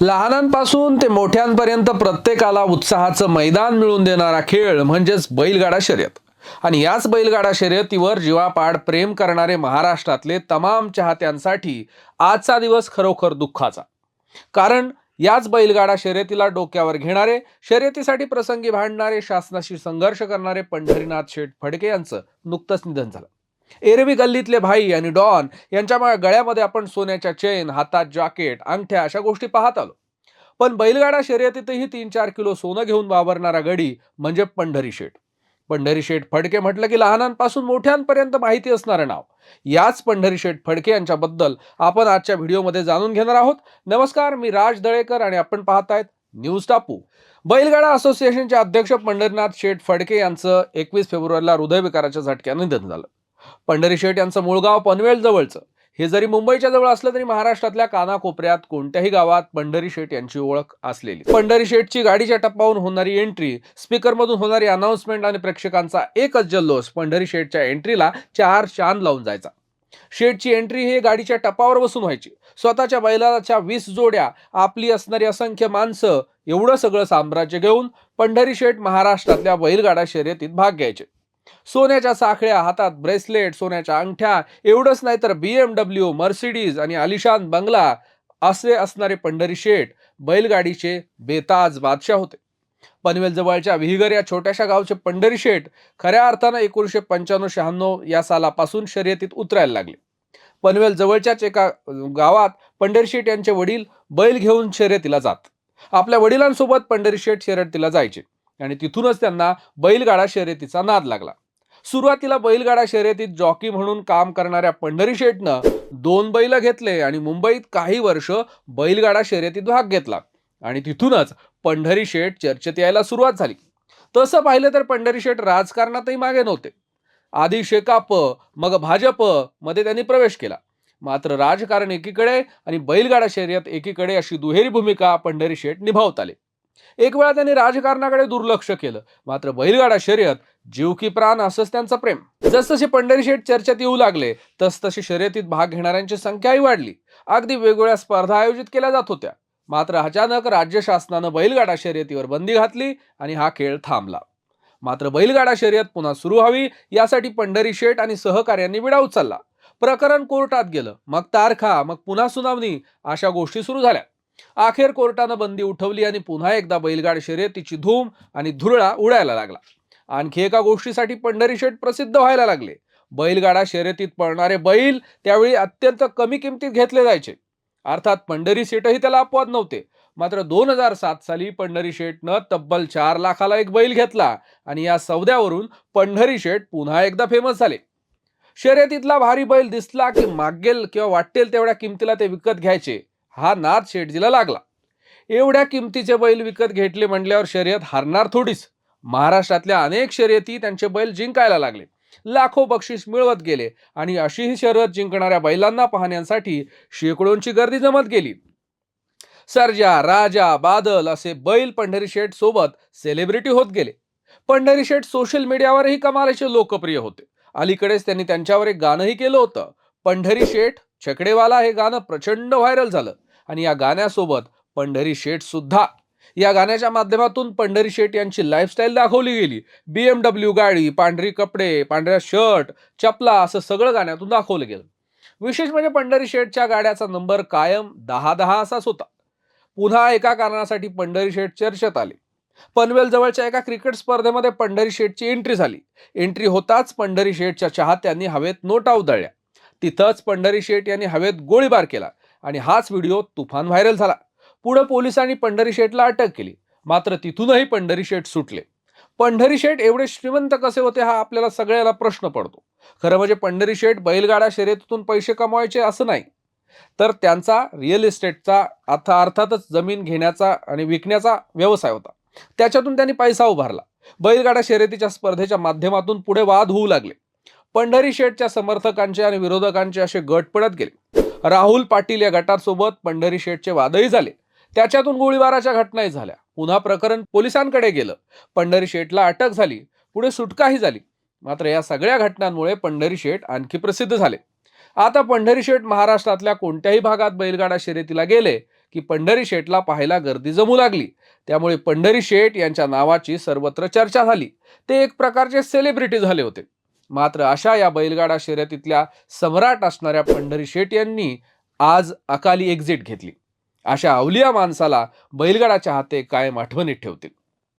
लहानांपासून ते मोठ्यांपर्यंत प्रत्येकाला उत्साहाचं मैदान मिळून देणारा खेळ म्हणजेच बैलगाडा शर्यत. आणि याच बैलगाडा शर्यतीवर जीवापाड प्रेम करणारे महाराष्ट्रातले तमाम चाहत्यांसाठी आजचा दिवस खरोखर दुःखाचा. कारण याच बैलगाडा शर्यतीला डोक्यावर घेणारे शर्यतीसाठी प्रसंगी भांडणारे शासनाशी संघर्ष करणारे पंढरीनाथ शेठ फडके यांचं नुकतंच निधन झालं. एरवी गल्लीतले भाई आणि डॉन यांच्या गळ्यामध्ये आपण सोन्याच्या चेन हातात जॅकेट अंगठ्या अशा गोष्टी पाहत आलो. पण बैलगाडा शर्यतीतही तीन चार किलो सोनं घेऊन वावरणारा गडी म्हणजे पंढरी शेठ. पंढरी शेठ फडके म्हटलं की लहानांपासून मोठ्यांपर्यंत माहिती असणारं नाव. याच पंढरी शेठ फडके यांच्याबद्दल आपण आजच्या व्हिडिओमध्ये जाणून घेणार आहोत. नमस्कार मी राज दळेकर आणि आपण पाहतायत न्यूज टापू. बैलगाडा असोसिएशनचे अध्यक्ष पंढरीनाथ शेठ फडके यांचं एकवीस फेब्रुवारीला हृदयविकाराच्या झटक्यानं निधन झालं. पंढरी शेठ यांचं मूळ गाव पनवेल जवळचं. हे जरी मुंबईच्या जवळ असलं तरी महाराष्ट्रातल्या कानाकोपऱ्यात कोणत्याही गावात पंढरी शेठ यांची ओळख असलेली. पंढरी शेठची गाडीच्या टप्पावरून होणारी एंट्री स्पीकरमधून होणारी अनाऊन्समेंट आणि प्रेक्षकांचा एकच जल्लोष पंढरी शेठच्या एंट्रीला चार चांद लावून जायचा. शेठची एंट्री हे गाडीच्या टपावर बसून व्हायची. स्वतःच्या बैलाच्या वीस जोड्या आपली असणारी असंख्य माणसं एवढं सगळं साम्राज्य घेऊन पंढरी शेठ महाराष्ट्रातल्या बैलगाडा शर्यतीत भाग घ्यायचे. सोन्याच्या साखळ्या हातात ब्रेसलेट सोन्याच्या अंगठ्या एवढंच नाही तर बी एम डब्ल्यू मर्सिडीज आणि आलिशान बंगला असे असणारे पंढरी शेठ बैलगाडीचे बेताज बादशाह होते. पनवेल जवळच्या विहिगर या छोट्याशा गावचे पंढरी शेठ खऱ्या अर्थानं एकोणीसशे पंच्याण्णव शहाण्णव या सालापासून शर्यतीत उतरायला लागले. पनवेल जवळच्याच एका गावात पंढरी शेठ यांचे वडील बैल घेऊन शर्यतीला जात. आपल्या वडिलांसोबत पंढरी शेठ शर्यतीला जायचे. आणि तिथूनच त्यांना बैलगाडा शर्यतीचा नाद लागला. सुरुवातीला बैलगाडा शर्यतीत जॉकी म्हणून काम करणाऱ्या पंढरी शेठनं दोन बैल घेतले आणि मुंबईत काही वर्ष बैलगाडा शर्यतीत भाग घेतला. आणि तिथूनच पंढरी शेठ चर्चेत यायला सुरुवात झाली. तसं पाहिलं तर पंढरी शेठ राजकारणातही मागे नव्हते. आधी शेकाप मग भाजपमध्ये त्यांनी प्रवेश केला. मात्र राजकारण एकीकडे आणि बैलगाडा शर्यत एकीकडे अशी दुहेरी भूमिका पंढरी शेठ निभावत आले. एक वेळा त्यांनी राजकारणाकडे दुर्लक्ष केलं. मात्र बैलगाडा शर्यत जीव की प्राण असंच त्यांचं प्रेम. जसजसे पंढरी शेठ चर्चेत येऊ लागले तसतशी शर्यतीत भाग घेणाऱ्यांची संख्याही वाढली. अगदी वेगवेगळ्या स्पर्धा आयोजित केल्या जात होत्या. मात्र अचानक राज्य शासनानं बैलगाडा शर्यतीवर बंदी घातली आणि हा खेळ थांबला. मात्र बैलगाडा शर्यत पुन्हा सुरू व्हावी यासाठी पंढरी शेठ आणि सहकार्यांनी विडा उचलला. प्रकरण कोर्टात गेलं. मग तारखा मग पुन्हा सुनावणी अशा गोष्टी सुरू झाल्या. अखेर कोर्टानं बंदी उठवली आणि पुन्हा एकदा बैलगाड शर्यतीची धूम आणि धुरळा उडायला लागला. आणखी एका गोष्टीसाठी पंढरी शेठ प्रसिद्ध व्हायला लागले. बैलगाडा शर्यतीत पळणारे बैल त्यावेळी अत्यंत कमी किमतीत घेतले जायचे. अर्थात पंढरी शेठही त्याला अपवाद नव्हते. मात्र दोन हजार सात साली पंढरी शेठनं तब्बल चार लाखाला एक बैल घेतला आणि या सौद्यावरून पंढरी शेठ पुन्हा एकदा फेमस झाले. शर्यतीतला भारी बैल दिसला की मागेल किंवा वाटेल तेवढ्या किमतीला ते विकत घ्यायचे. हा नाद शेठजीला लागला. एवढ्या किमतीचे बैल विकत घेतले म्हटल्यावर शर्यत हारणार थोडीच. महाराष्ट्रातल्या अनेक शर्यती त्यांचे बैल जिंकायला लागले. लाखो बक्षीस मिळवत गेले आणि अशीही शर्यत जिंकणाऱ्या बैलांना पाहण्यासाठी शेकडोंची गर्दी जमत गेली. सर्जा राजा बादल असे बैल पंढरी शेठ सोबत सेलिब्रिटी होत गेले. पंढरी शेठ सोशल मीडियावरही कमालीचे लोकप्रिय होते. अलीकडेच त्यांनी त्यांच्यावर एक गाणंही केलं होतं. पंढरी शेठ छकडेवाला हे गाणं प्रचंड व्हायरल झालं. आणि या गाण्यासोबत पंढरी शेठ सुद्धा. या गाण्याच्या माध्यमातून पंढरी शेठ यांची लाईफस्टाईल दाखवली गेली. बी एम डब्ल्यू गाडी पांढरी कपडे पांढऱ्या शर्ट चपला असं सगळं गाण्यातून दाखवलं गेलं. विशेष म्हणजे पंढरी शेठच्या गाड्याचा नंबर कायम दहा दहा असाच होता. पुन्हा एका कारणासाठी पंढरी शेठ चर्चेत आले. पनवेल जवळच्या एका क्रिकेट स्पर्धेमध्ये पंढरी शेठची एंट्री झाली. एंट्री होताच पंढरी शेठच्या चाहत्यांनी हवेत नोटा उधळल्या. तिथंच पंढरी शेठ यांनी हवेत गोळीबार केला. आणि हाच व्हिडिओ तुफान व्हायरल झाला. पुढे पोलिसांनी पंढरी शेठला अटक केली. मात्र तिथूनही पंढरी शेठ सुटले. पंढरी शेठ एवढे श्रीमंत कसे होते हा आपल्याला सगळ्याला प्रश्न पडतो. खरं म्हणजे पंढरी शेठ बैलगाडा शर्यतीतून पैसे कमवायचे असं नाही. तर त्यांचा रिअल इस्टेटचा अर्थ अर्थातच जमीन घेण्याचा आणि विकण्याचा व्यवसाय होता. त्याच्यातून त्यांनी पैसा उभारला. बैलगाडा शर्यतीच्या स्पर्धेच्या माध्यमातून पुढे वाद होऊ लागले. पंढरी शेठच्या समर्थकांचे आणि विरोधकांचे असे गट पडत गेले. राहुल पाटील या गटासोबत पंढरी शेठचे वादही झाले. त्याच्यातून गोळीबाराच्या घटनाही झाल्या. पुन्हा प्रकरण पोलिसांकडे गेलं. पंढरी शेठला अटक झाली. पुढे सुटकाही झाली. मात्र या सगळ्या घटनांमुळे पंढरी शेठ आणखी प्रसिद्ध झाले. आता पंढरी शेठ महाराष्ट्रातल्या कोणत्याही भागात बैलगाडा शर्यतीला गेले की पंढरी शेठला पाहायला गर्दी जमू लागली. त्यामुळे पंढरी शेठ यांच्या नावाची सर्वत्र चर्चा झाली. ते एक प्रकारचे सेलिब्रिटी झाले होते. मात्र अशा या बैलगाडा शर्यतीतल्या सम्राट असणाऱ्या पंढरी शेट यांनी आज अकाली एक्झिट घेतली. अशा अवलिया माणसाला बैलगाडा चाहते कायम आठवणीत ठेवतील.